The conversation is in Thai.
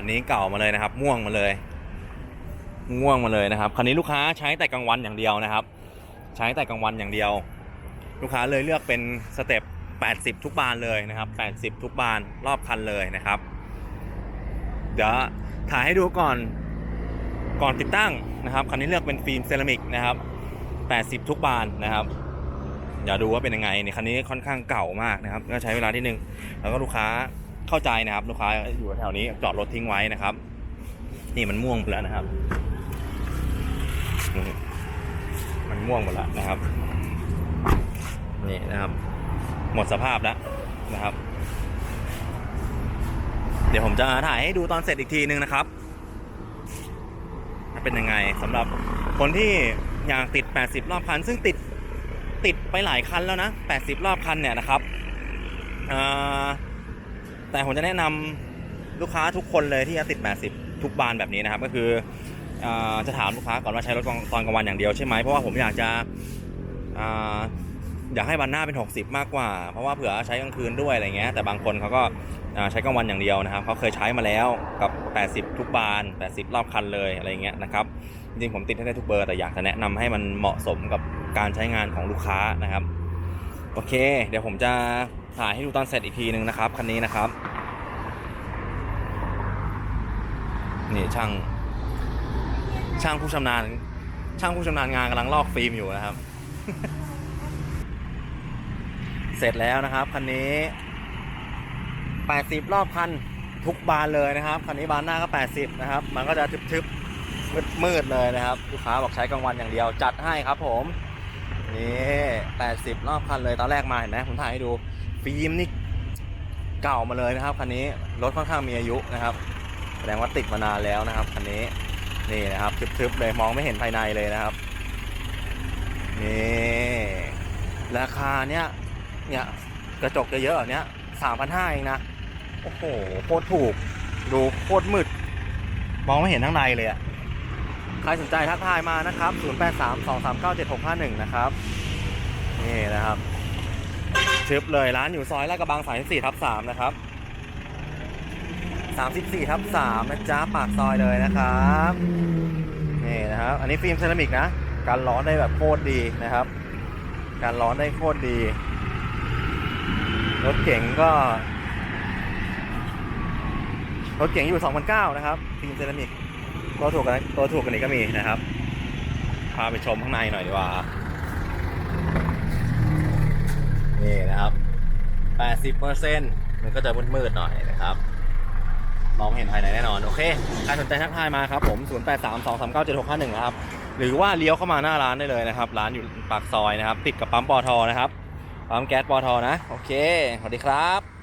คันนี้เก่ามาเลยนะครับ ม่วงมาเลย ม่วงมาเลยนะครับ คันนี้ลูกค้าใช้แต่กลางวันอย่างเดียวนะครับ ใช้แต่กลางวันอย่างเดียว ลูกค้าเลยเลือกเป็นสเต็ป80 ทุกบานเลยนะครับ 80 ทุกบานรอบคันเลยนะครับ เดี๋ยวถ่ายให้ดูก่อนก่อนติดตั้งนะครับ คันนี้เลือกเป็นฟิล์มเซรามิกนะครับ 80 ทุกบานนะครับเดี๋ยวดูว่าเป็นยังไงเนี่ยคันนี้ค่อนข้างเก่ามากนะครับก็ใช้เวลาที่หนึ่งแล้วก็ลูกค้า เข้าใจนะครับลูกค้าอยู่แถวนี้จอดรถทิ้งไว้นะครับ นี่มันม่วงหมดแล้วนะครับมันม่วงหมดแล้วนะครับนี่นะครับ หมดสภาพแล้วนะครับ เดี๋ยวผมจะถ่ายให้ดูตอนเสร็จอีกทีนึงนะครับเป็นยังไงสำหรับคนที่อยากติด 80 รอบคัน ซึ่งติดติดไปหลายคันแล้วนะ 80 รอบคันเนี่ยนะครับอ่า แต่ผมจะแนะนำลูกค้าทุกคนเลยที่จะติด 80 ทุกบานแบบนี้นะครับ ก็คืออจะถามลูกค้าก่อนว่าใช้รถตอนกลางวันอย่างเดียวใช่ไหมเพราะว่าผมอยากจะอยากให้วันหน้าเป็น 60 มากกว่า เพราะว่าเผื่อใช้กลางคืนด้วยอะไรเงี้ยแต่บางคนเขาก็ใช้กลางวันอย่างเดียวนะครับเขาเคยใช้มาแล้วกับ 80 ทุกบาน 80 รอบคันเลยอะไรเงี้ยนะครับจริงๆผมติดให้ได้ทุกเบอร์แต่อยากจะแนะนำให้มันเหมาะสมกับการใช้งานของลูกค้านะครับ โอเค เดี๋ยวผมจะ ถ่ายให้ดูตอนเสร็จอีกทีหนึ่งนะครับคันนี้นะครับ นี่ช่างช่างผู้ชำนาญ ช่างผู้ชำนาญงานกำลังลอกฟิล์มอยู่นะครับ เสร็จแล้วนะครับคันนี้ 80 รอบคันทุกบานเลยนะครับคันนี้บานหน้าก็ 80 นะครับ มันก็จะทึบๆมืดมืดๆเลยนะครับลูกค้าบอกใช้กลางวันอย่างเดียวจัดให้ครับผมนี่ 80 รอบคันเลยตอนแรกมาเห็นไหมผมถ่ายให้ดู ฟิล์มนี่เก่ามาเลยนะครับคันนี้รถค่อนข้างมีอายุนะครับ แสดงว่าติดมานานแล้วนะครับคันนี้นี่นะครับทึบๆเลยมองไม่เห็นภายในเลยนะครับนี่ราคาเนี้ยเนี่ยกระจกเยอะๆเนี้ยสามพันห้าเองนะโอ้โหโคตรถูก ดูโคตรมืด มองไม่เห็นข้างในเลยอะใครสนใจทักทายมานะครับ 0832397651 นะครับ นี่นะครับ ชึบเลยร้านอยู่ซอยลาดกระบัง34ทับ3นะครับ34ทับ3นะจ๊ะปากซอยเลยนะครับนี่นะครับ อันนี้ฟิล์มเซรามิกนะการร้อนได้แบบโคตรดีนะครับ การร้อนได้โคตรดี รถเก๋งก็ รถเก๋งอยู่2,009นะครับฟิล์มเซรามิกตัวถูกกันตัวถูกกันนี้ก็มีนะครับพาไปชมข้างในหน่อยดีกว่า นี่นะครับ 80%มันก็จะมืดๆหน่อยนะครับ มองไม่เห็นภายในแน่นอน โอเค ใครสนใจทักทายมาครับผม 0832397651นะครับ หรือว่าเลี้ยวเข้ามาหน้าร้านได้เลยนะครับ ร้านอยู่ปากซอยนะครับ ติดกับปั๊มปอทอนะครับ ปั๊มแก๊สปอทอนะ โอเค สวัสดีครับ